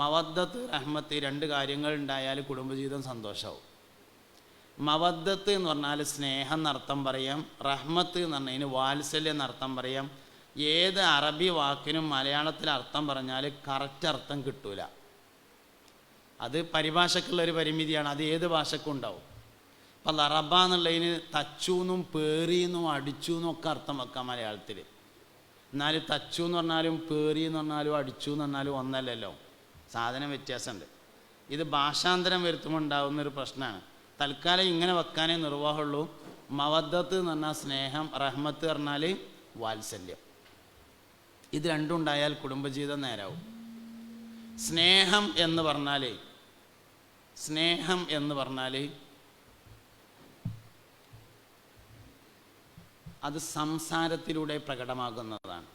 മവദ്ദത്ത് റഹ്മത്ത് രണ്ട് കാര്യങ്ങൾ ഉണ്ടായാൽ കുടുംബജീവിതം സന്തോഷമാവും മവദ്ദത്ത് എന്ന് പറഞ്ഞാൽ സ്നേഹം എന്നർത്ഥം പറയാം റഹ്മത്ത് എന്ന് പറഞ്ഞതിന് വാത്സല്യം എന്നർത്ഥം പറയാം ഏത് അറബി വാക്കിനും മലയാളത്തിൽ അർത്ഥം പറഞ്ഞാൽ കറക്റ്റ് അർത്ഥം കിട്ടൂല. അത് പരിഭാഷക്കുള്ള ഒരു പരിമിതിയാണ് അത് ഏത് ഭാഷക്കും ഉണ്ടാവും. അപ്പം ലറബ എന്നുള്ളതിന് തച്ചൂന്നും പേറിയെന്നും അടിച്ചു എന്നും ഒക്കെ അർത്ഥം വെക്കാം മലയാളത്തിൽ. എന്നാൽ തച്ചു എന്ന് പറഞ്ഞാലും പേറി എന്ന് പറഞ്ഞാലും അടിച്ചു എന്ന് പറഞ്ഞാലും ഒന്നല്ലല്ലോ. സാധനം വ്യത്യാസമുണ്ട്. ഇത് ഭാഷാന്തരം വരുത്തുമ്പോൾ ഉണ്ടാകുന്ന ഒരു പ്രശ്നമാണ്. തൽക്കാലം ഇങ്ങനെ വെക്കാനേ നിർവാഹമുള്ളൂ. മവദ്ദത്ത് എന്ന് പറഞ്ഞാൽ സ്നേഹം റഹ്മത്ത് പറഞ്ഞാൽ വാത്സല്യം. ഇത് രണ്ടും ഉണ്ടായാൽ കുടുംബജീവിതം നേരാവും. സ്നേഹം എന്ന് പറഞ്ഞാൽ സ്നേഹം എന്ന് പറഞ്ഞാൽ അത് സംസാരത്തിലൂടെ പ്രകടമാകുന്നതാണ്.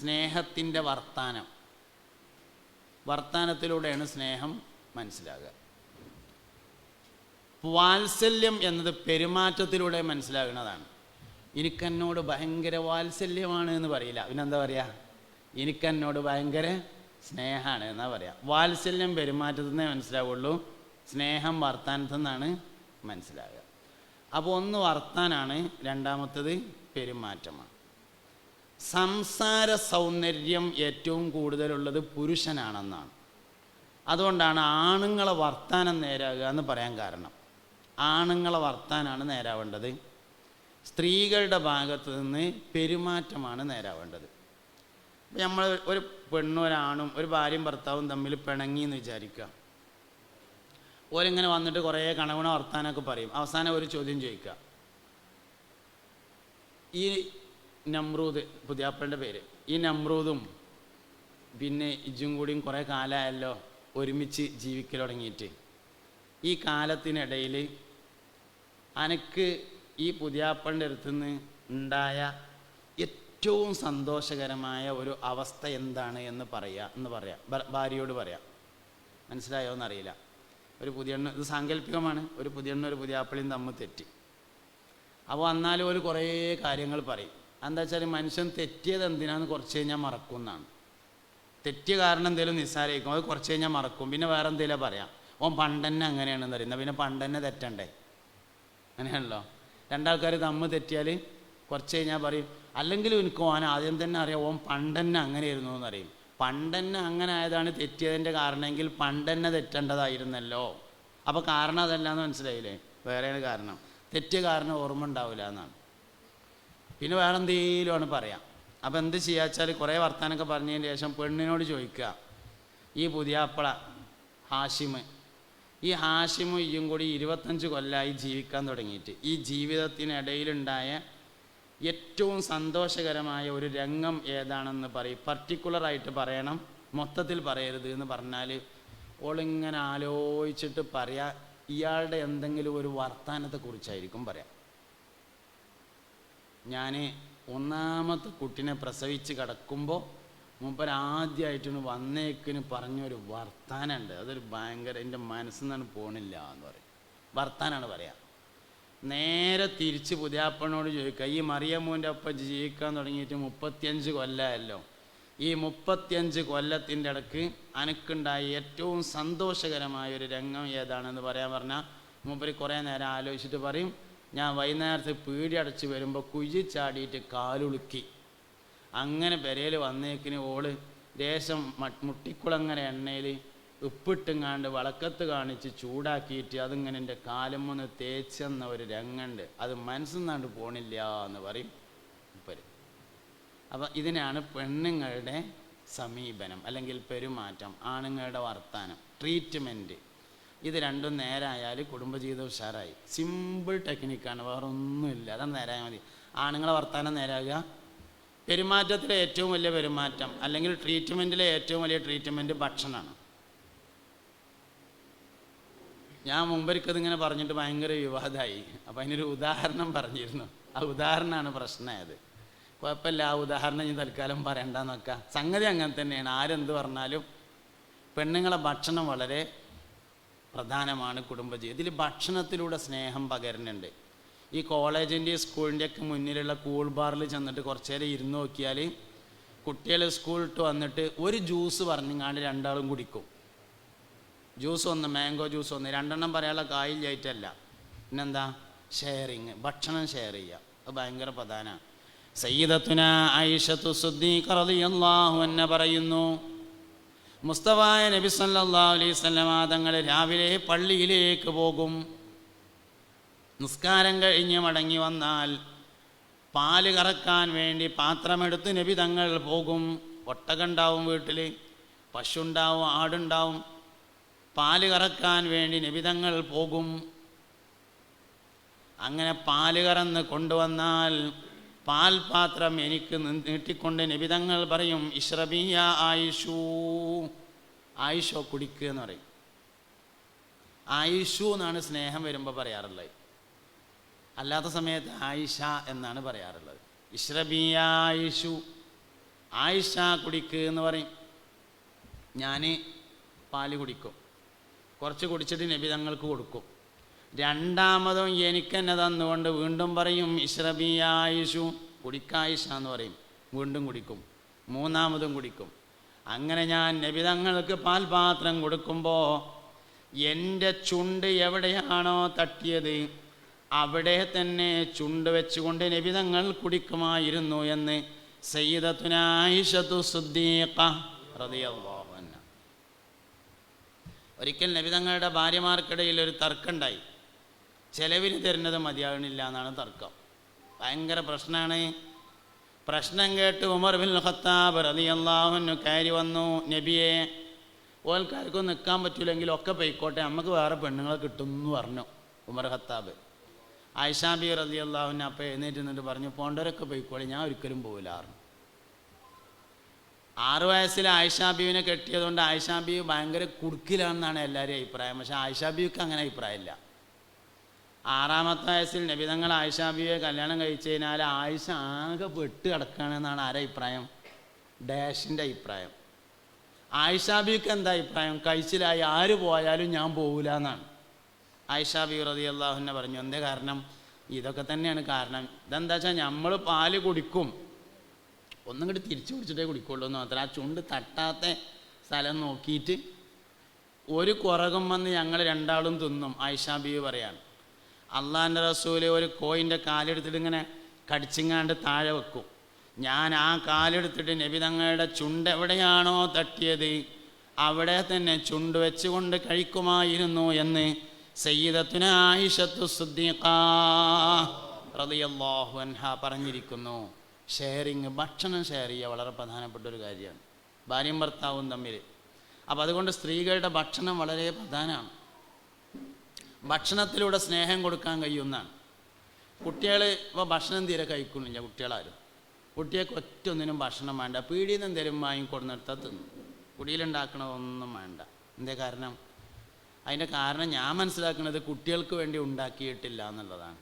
സ്നേഹത്തിന്റെ വർത്താനം. വർത്താനത്തിലൂടെയാണ് സ്നേഹം മനസ്സിലാകുക. വാത്സല്യം എന്നത് പെരുമാറ്റത്തിലൂടെ മനസ്സിലാകുന്നതാണ്. എനിക്കെന്നോട് ഭയങ്കര വാത്സല്യമാണ് എന്ന് പറയില്ല. പിന്നെന്താ പറയുക എനിക്കെന്നോട് ഭയങ്കര സ്നേഹമാണ് എന്നാ പറയുക വാത്സല്യം പെരുമാറ്റത്തിൽ നിന്നേ മനസ്സിലാവുള്ളൂ. സ്നേഹം വർത്താനത്തിൽ നിന്നാണ് മനസ്സിലാകുക. അപ്പോൾ ഒന്ന് വർത്താനാണ് രണ്ടാമത്തത് പെരുമാറ്റമാണ്. സംസാര സൗന്ദര്യം ഏറ്റവും കൂടുതലുള്ളത് പുരുഷനാണെന്നാണ്. അതുകൊണ്ടാണ് ആണുങ്ങളെ വർത്താനം നേരാകുക എന്ന് പറയാൻ കാരണം. ആണുങ്ങളെ വർത്താനാണ് നേരാവേണ്ടത്. സ്ത്രീകളുടെ ഭാഗത്ത് നിന്ന് പെരുമാറ്റമാണ് നേരാവേണ്ടത്. നമ്മൾ ഒരു പെണ്ണും ഒരാണും ഒരു ഭാര്യയും ഭർത്താവും തമ്മിൽ പിണങ്ങി എന്ന് വിചാരിക്കുക. ഓരിങ്ങനെ വന്നിട്ട് കുറേ കണവണ വർത്താനമൊക്കെ പറയും. അവസാനം ഒരു ചോദ്യം ചോദിക്കുക. ഈ നമ്രൂദ് പുതിയാപ്പന്റെ പേര്. ഈ നമ്രൂദും പിന്നെ ഇജും കൂടിയും കുറേ കാലമായല്ലോ ഒരുമിച്ച് ജീവിക്കൽ തുടങ്ങിയിട്ട്. ഈ കാലത്തിനിടയിൽ അനക്ക് ഈ പുതിയാപ്പന്റെ അടുത്തുനിന്ന് ഉണ്ടായ ഏറ്റവും സന്തോഷകരമായ ഒരു അവസ്ഥ എന്താണ് എന്ന് പറയുക എന്ന് പറയാം. ഭാര്യയോട് പറയാം. മനസ്സിലായോ എന്നറിയില്ല. ഒരു പുതിയ ഇത് സാങ്കല്പികമാണ്. ഒരു പുതിയ ഒരു പുതിയാപ്പിളിയും തമ്മിൽ തെറ്റി. അപ്പോൾ എന്നാലും ഒരു കുറേ കാര്യങ്ങൾ പറയും. എന്താ വെച്ചാൽ മനുഷ്യൻ തെറ്റിയത് എന്തിനാന്ന് കുറച്ച് കഴിഞ്ഞാൽ മറക്കും എന്നാണ്. തെറ്റിയ കാരണം എന്തെങ്കിലും നിസ്സാരമായിരിക്കും അത് കുറച്ച് കഴിഞ്ഞാൽ മറക്കും. പിന്നെ വേറെ എന്തെങ്കിലും പറയാം ഓൻ പണ്ടന്നെ അങ്ങനെയാണെന്ന് അറിയുന്നത് പിന്നെ പണ്ടന്നെ തെറ്റണ്ടേ? അങ്ങനെയാണല്ലോ. രണ്ടാൾക്കാർ തമ്മ് തെറ്റിയാൽ കുറച്ച് കഴിഞ്ഞാൽ പറയും അല്ലെങ്കിൽ എനിക്ക് ഓൻ ആദ്യം തന്നെ അറിയാം ഓൻ പണ്ടന്നെ അങ്ങനെയായിരുന്നു എന്നറിയും പണ്ടന്നെ അങ്ങനെ ആയതാണ് തെറ്റിയതിന്റെ കാരണമെങ്കിൽ പണ്ടന്നെ തെറ്റേണ്ടതായിരുന്നല്ലോ. അപ്പോൾ കാരണം അതല്ല എന്ന് മനസ്സിലായില്ലേ? വേറെയാണ് കാരണം. തെറ്റിയ കാരണം ഓർമ്മ ഉണ്ടാവില്ല എന്നാണ്. പിന്നെ വേറെ ആണ് പറയാം. അപ്പോൾ എന്ത് ചെയ്യുക വെച്ചാൽ കുറേ വർത്തമാനമൊക്കെ പറഞ്ഞതിന് ശേഷം പെണ്ണിനോട് ചോദിക്കുക ഈ പുതിയാപ്പള ഹാഷിമ് ഈ ഹാഷിമും ഇയും കൂടി ഇരുപത്തഞ്ച് കൊല്ലമായി ജീവിക്കാൻ തുടങ്ങിയിട്ട്. ഈ ജീവിതത്തിനിടയിലുണ്ടായ ഏറ്റവും സന്തോഷകരമായ ഒരു രംഗം ഏതാണെന്ന് പറയും. പർട്ടിക്കുലറായിട്ട് പറയണം. മൊത്തത്തിൽ പറയരുത് എന്ന് പറഞ്ഞാൽ ഓളിങ്ങനെ ആലോചിച്ചിട്ട് പറയാ. ഇയാളുടെ എന്തെങ്കിലും ഒരു വർത്തമാനത്തെക്കുറിച്ചായിരിക്കും പറയാം. ഞാൻ ഒന്നാമത്തെ കുട്ടിനെ പ്രസവിച്ച് കിടക്കുമ്പോൾ മൂപ്പർ ആദ്യമായിട്ടൊന്ന് വന്നേക്കിന് പറഞ്ഞൊരു വർത്താനുണ്ട്. അതൊരു ഭയങ്കര എന്റെ മനസ്സിൽ നിന്നാണ് പോണില്ല എന്ന് പറയും. വർത്താനാണ് പറയാം. നേരെ തിരിച്ച് പുതിയാപ്പനോട് ചോദിക്കുക ഈ മറിയമ്മൂന്റെ ഒപ്പം ജീവിക്കാൻ തുടങ്ങിയിട്ട് മുപ്പത്തിയഞ്ച് കൊല്ലമല്ലോ ഈ മുപ്പത്തിയഞ്ച് കൊല്ലത്തിന്റെ ഇടയ്ക്ക് അനക്കുണ്ടായ ഏറ്റവും സന്തോഷകരമായ ഒരു രംഗം ഏതാണെന്ന് പറയാൻ പറഞ്ഞാൽ മൂപ്പര് കുറേ നേരം ആലോചിച്ചിട്ട് പറയും ഞാൻ വൈകുന്നേരത്ത് പീടി അടച്ച് വരുമ്പോൾ കുഴി ചാടിയിട്ട് കാലുളുക്കി. അങ്ങനെ പെരയിൽ വന്നേക്കിന് ഓൾ ദേശം മുട്ടിക്കുളങ്ങര എണ്ണയിൽ ഉപ്പിട്ടുങ്ങാണ്ട് വളക്കത്ത് കാണിച്ച് ചൂടാക്കിയിട്ട് അതിങ്ങനെ എന്റെ കാലം ഒന്ന് തേച്ചെന്ന ഒരു രംഗുണ്ട്. അത് മനസ്സിന്നാണ്ട് പോണില്ല എന്ന് പറയും ഉപ്പര്. അപ്പം ഇതിനാണ് പെണ്ണുങ്ങളുടെ സമീപനം അല്ലെങ്കിൽ പെരുമാറ്റം ആണുങ്ങളുടെ വർത്താനം ട്രീറ്റ്മെന്റ് ഇത് രണ്ടും നേരായാൽ കുടുംബജീവിതം ഉഷാറായി. സിമ്പിൾ ടെക്നിക്കാണ് വേറെ ഒന്നുമില്ല അതാണ് നേരായാൽ മതി. ആണുങ്ങളെ വർത്താനം നേരാകുക. പെരുമാറ്റത്തിലെ ഏറ്റവും വലിയ പെരുമാറ്റം അല്ലെങ്കിൽ ട്രീറ്റ്മെന്റിലെ ഏറ്റവും വലിയ ട്രീറ്റ്മെന്റ് ഭക്ഷണമാണ്. ഞാൻ മുമ്പൊരിക്കത് ഇങ്ങനെ പറഞ്ഞിട്ട് ഭയങ്കര വിവാദമായി അപ്പം അതിനൊരു ഉദാഹരണം പറഞ്ഞിരുന്നു. ആ ഉദാഹരണമാണ് പ്രശ്നമായത്. കുഴപ്പമില്ല ആ ഉദാഹരണം ഞാൻ തൽക്കാലം പറയണ്ടെന്നൊക്കെ. സംഗതി അങ്ങനെ തന്നെയാണ്. ആരെന്ത് പറഞ്ഞാലും പെണ്ണുങ്ങളെ ഭക്ഷണം വളരെ പ്രധാനമാണ് കുടുംബജീവിതം. ഇതിൽ ഭക്ഷണത്തിലൂടെ സ്നേഹം പകരുന്നുണ്ട്. ഈ കോളേജിന്റെ സ്കൂളിന്റെ ഒക്കെ മുന്നിലുള്ള കൂൾ ബാറിൽ ചെന്നിട്ട് കുറച്ച് നേരം ഇരുന്ന് നോക്കിയാൽ കുട്ടികൾ സ്കൂളിട്ട് വന്നിട്ട് ഒരു ജ്യൂസ് പറഞ്ഞിങ്ങാണ്ട് രണ്ടാളും കുടിക്കും. ജ്യൂസ് ഒന്ന് മാംഗോ ജ്യൂസ് ഒന്ന് രണ്ടെണ്ണം പറയാനുള്ള കായില്ലായിട്ടല്ല പിന്നെന്താ? ഷെയറിങ് ഭക്ഷണം ഷെയർ ചെയ്യുക. അത് ഭയങ്കര പ്രധാനമാണ്. സയ്യിദത്തുന ഐഷത്തു സുദ്ദീഖ് റളിയല്ലാഹു അൻഹ പറയുന്നു മുസ്തഫായ നബി അലൈഹി വസല്ലമ തങ്ങൾ രാവിലെ പള്ളിയിലേക്ക് പോകും. നിസ്കാരം കഴിഞ്ഞ് മടങ്ങി വന്നാൽ പാൽ കറക്കാൻ വേണ്ടി പാത്രമെടുത്ത് നബി തങ്ങൾ പോകും. ഒട്ടകുണ്ടാവും വീട്ടിൽ പശുണ്ടാവും ആടുണ്ടാവും. പാൽ കറക്കാൻ വേണ്ടി നബി തങ്ങൾ പോകും. അങ്ങനെ പാൽ കറന്ന് കൊണ്ടുവന്നാൽ പാൽപാത്രം എനിക്ക് നീട്ടിക്കൊണ്ട് നിബിതങ്ങൾ പറയും ഇഷ്റബിയ ആയിഷു. ആയിഷോ കുടിക്കുക എന്ന് പറയും. ആയിഷു എന്നാണ് സ്നേഹം വരുമ്പോൾ പറയാറുള്ളത്. അല്ലാത്ത സമയത്ത് ആയിഷ എന്നാണ് പറയാറുള്ളത്. ഇഷ്റബിയ ആയിഷു. ആയിഷ കുടിക്കുക എന്ന് പറയും. ഞാൻ പാൽ കുടിക്കും. കുറച്ച് കുടിച്ചിട്ട് നബി തങ്ങൾക്ക് കൊടുക്കും. രണ്ടാമതും എനിക്ക് തന്നെ തന്നുകൊണ്ട് വീണ്ടും പറയും ഇഷ്റബിയ ആയിഷു കുടിക്കായിഷ എന്ന് പറയും. വീണ്ടും കുടിക്കും. മൂന്നാമതും കുടിക്കും. അങ്ങനെ ഞാൻ നബിതങ്ങൾക്ക് പാൽപാത്രം കൊടുക്കുമ്പോൾ എന്റെ ചുണ്ട് എവിടെയാണോ തട്ടിയത് അവിടെ തന്നെ ചുണ്ട് വെച്ചുകൊണ്ട് നബിതങ്ങൾ കുടിക്കുമായിരുന്നു എന്ന് സയ്യിദത്തുനായിഷത്തു ഒരിക്കൽ നബിതങ്ങളുടെ ഭാര്യമാർക്കിടയിൽ ഒരു തർക്കമുണ്ടായി. ചെലവിന് തരുന്നത് മതിയാകണില്ല എന്നാണ് തർക്കം. ഭയങ്കര പ്രശ്നമാണ് പ്രശ്നം കേട്ട് ഉമർ ബിൻ ഖത്താബ് അള്ളാഹുനു കയറി വന്നു നബിയെ ഓൽക്കാർക്കും നിൽക്കാൻ പറ്റൂലെങ്കിലും ഒക്കെ പോയിക്കോട്ടെ നമുക്ക് വേറെ പെണ്ണുങ്ങളെ കിട്ടും എന്ന് പറഞ്ഞു ഉമർ ഖത്താബ്. ആയിഷാബി റതി അള്ളാഹുവിനെ അപ്പം എഴുന്നേറ്റ് നിന്നിട്ട് പറഞ്ഞു പോണ്ടവരൊക്കെ പോയിക്കോളി ഞാൻ ഒരിക്കലും പോവില്ലായിരുന്നു ആറു വയസ്സിൽ ആയിഷാബീവിനെ കെട്ടിയതുകൊണ്ട് ആയിഷാബീവ് ഭയങ്കര കുടുക്കിലാണെന്നാണ് എല്ലാവരും അഭിപ്രായം. പക്ഷേ ആയിഷാബീവിക്ക് അങ്ങനെ അഭിപ്രായമില്ല. ആറാമത്തെ വയസ്സിൽ നബിതങ്ങൾ ആയിഷാബിയെ കല്യാണം കഴിച്ചു കഴിഞ്ഞാൽ ആയിഷ ആകെ വെട്ട് കിടക്കുകയാണെന്നാണ് ആരെ അഭിപ്രായം? ഡാഷിന്റെ അഭിപ്രായം. ആയിഷാബിക്ക് എന്താ അഭിപ്രായം? കഴിച്ചിലായി ആര് പോയാലും ഞാൻ പോകില്ല എന്നാണ്. ആയിഷാബി റതി അള്ളാഹുനെ പറഞ്ഞു എന്തേ കാരണം? ഇതൊക്കെ തന്നെയാണ് കാരണം. ഇതെന്താ വെച്ചാൽ നമ്മൾ പാൽ കുടിക്കും. ഒന്നും കൂടി തിരിച്ചു കുടിച്ചിട്ടേ കുടിക്കുള്ളൂ എന്ന് മാത്രം. ആ ചുണ്ട് തട്ടാത്ത സ്ഥലം നോക്കിയിട്ട് ഒരു കുറകം വന്ന് ഞങ്ങൾ രണ്ടാളും തിന്നും ആയിഷാബി പറയാണ്. അള്ളാഹിന്റെ റസൂൽ ഒരു കോയിന്റെ കാലെടുത്തിട്ട് ഇങ്ങനെ കടിച്ചിങ്ങാണ്ട് താഴെ വെക്കും. ഞാൻ ആ കാലെടുത്തിട്ട് നബി തങ്ങളുടെ ചുണ്ട് എവിടെയാണോ തട്ടിയത് അവിടെ തന്നെ ചുണ്ട് വെച്ചുകൊണ്ട് കഴിക്കുമായിരുന്നു എന്ന് സയ്യിദത്തുന ആയിഷത്തു റളിയല്ലാഹു പറഞ്ഞിരിക്കുന്നു. ഷെയറിങ് ഭക്ഷണം ഷെയർ ചെയ്യുക വളരെ പ്രധാനപ്പെട്ട ഒരു കാര്യമാണ്. ഭാര്യയും ഭർത്താവും തമ്മിൽ അപ്പോൾ അതുകൊണ്ട് സ്ത്രീകളുടെ ഭക്ഷണം വളരെ പ്രധാനമാണ്. ഭക്ഷണത്തിലൂടെ സ്നേഹം കൊടുക്കാൻ കഴിയുന്നതാണ് കുട്ടികൾ ഇപ്പോൾ ഭക്ഷണം തീരെ കഴിക്കുന്നില്ല കുട്ടികളാരും. കുട്ടികൾക്ക് ഒറ്റ ഒന്നിനും ഭക്ഷണം വേണ്ട. പീടിയിൽ നിന്ന് എന്തെങ്കിലും വാങ്ങിക്കൊടുന്നെടുത്താൽ തിന്നു. കുടിയിലുണ്ടാക്കണതൊന്നും വേണ്ട. എന്തേ കാരണം? അതിന്റെ കാരണം ഞാൻ മനസ്സിലാക്കുന്നത് കുട്ടികൾക്ക് വേണ്ടി ഉണ്ടാക്കിയിട്ടില്ല എന്നുള്ളതാണ്.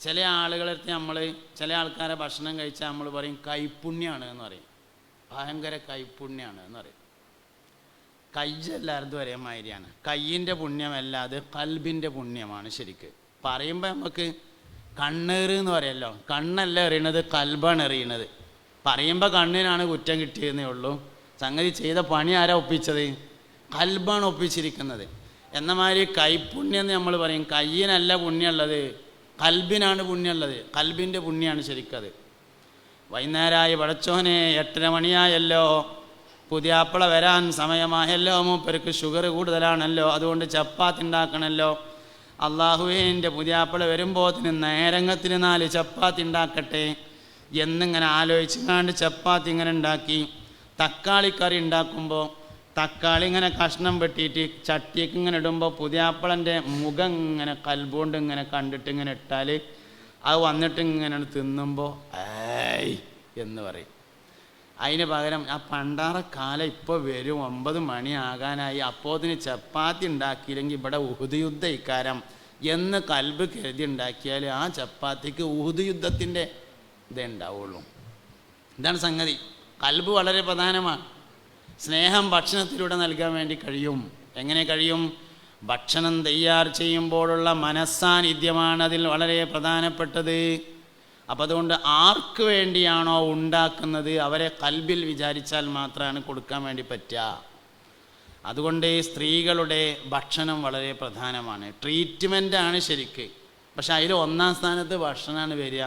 ചില ആളുകളെടുത്ത് നമ്മൾ ചില ആൾക്കാരെ ഭക്ഷണം കഴിച്ചാൽ നമ്മൾ പറയും കൈപ്പുണ്യമാണ് എന്ന് പറയും. ഭയങ്കര കൈപ്പുണ്യമാണ് എന്ന് പറയും. കയ്യെല്ലാവരും ഒരേ മാതിരിയാണ്. കയ്യിന്റെ പുണ്യമല്ല അത് കൽബിന്റെ പുണ്യമാണ് ശരിക്ക്. പറയുമ്പോൾ നമുക്ക് കണ്ണേറ് എന്ന് പറയല്ലോ. കണ്ണല്ല എറിയണത് കൽബാണ് എറിയണത്. പറയുമ്പോൾ കണ്ണിനാണ് കുറ്റം കിട്ടിയതെന്നേ ഉള്ളൂ. സംഗതി ചെയ്ത പണി ആരാ ഒപ്പിച്ചത്? കൽബാണ് ഒപ്പിച്ചിരിക്കുന്നത്. എന്ന മാതിരി കൈപ്പുണ്യം എന്ന് നമ്മൾ പറയും. കയ്യിനല്ല പുണ്യമുള്ളത് കൽബിനാണ് പുണ്യമുള്ളത്. കൽബിന്റെ പുണ്യമാണ് ശരിക്കത്. വൈകുന്നേരമായി പടച്ചോനെ എട്ടര മണിയായല്ലോ. പുതിയാപ്പിള വരാൻ സമയമായല്ലോ മൂപ്പർക്ക് ഷുഗർ കൂടുതലാണല്ലോ അതുകൊണ്ട് ചപ്പാത്തി ഉണ്ടാക്കണമല്ലോ അപ്പള പുതിയാപ്പിള വരുമ്പോത്തിന് നേരങ്ങത്തിന് നാല് ചപ്പാത്തി ഉണ്ടാക്കട്ടെ. എന്നിങ്ങനെ ആലോചിച്ച് കാണ്ട് ചപ്പാത്തി ഇങ്ങനെ ഉണ്ടാക്കി. തക്കാളിക്കറി ഉണ്ടാക്കുമ്പോൾ തക്കാളി ഇങ്ങനെ കഷ്ണം വെട്ടിയിട്ട് ചട്ടിക്ക് ഇങ്ങനെ ഇടുമ്പോൾ പുതിയാപ്പിളന്റെ മുഖം ഇങ്ങനെ കൽബുകൊണ്ട് ഇങ്ങനെ കണ്ടിട്ട് ഇങ്ങനെ ഇട്ടാൽ അത് വന്നിട്ട് ഇങ്ങനെ തിന്നുമ്പോൾ ഏയ് എന്ന് പറയും. അതിന് പകരം ആ പണ്ടാറ കാലം ഇപ്പോൾ വരും. ഒമ്പത് മണിയാകാനായി. അപ്പോത്തിന് ചപ്പാത്തി ഉണ്ടാക്കിയില്ലെങ്കിൽ ഇവിടെ ഉഹുദ് യുദ്ധ ഇക്കാരം. എന്ന് കൽബ് കരുതി ഉണ്ടാക്കിയാൽ ആ ചപ്പാത്തിക്ക് ഉഹുദ് യുദ്ധത്തിന്റെ ഇതേ ഉണ്ടാവുള്ളൂ. ഇതാണ് സംഗതി. കൽബ് വളരെ പ്രധാനമാണ്. സ്നേഹം ഭക്ഷണത്തിലൂടെ നൽകാൻ വേണ്ടി കഴിയും. എങ്ങനെ കഴിയും? ഭക്ഷണം തയ്യാർ ചെയ്യുമ്പോഴുള്ള മനസ്സാന്നിധ്യമാണ് അതിൽ വളരെ പ്രധാനപ്പെട്ടത്. അപ്പം അതുകൊണ്ട് ആർക്ക് വേണ്ടിയാണോ ഉണ്ടാക്കുന്നത് അവരെ കൽബിൽ വിചാരിച്ചാൽ മാത്രമാണ് കൊടുക്കാൻ വേണ്ടി പറ്റുക. അതുകൊണ്ട് സ്ത്രീകളുടെ ഭക്ഷണം വളരെ പ്രധാനമാണ്. ട്രീറ്റ്മെന്റ് ആണ് ശരിക്ക്. പക്ഷെ അതിൽ ഒന്നാം സ്ഥാനത്ത് ഭക്ഷണമാണ് വരിക.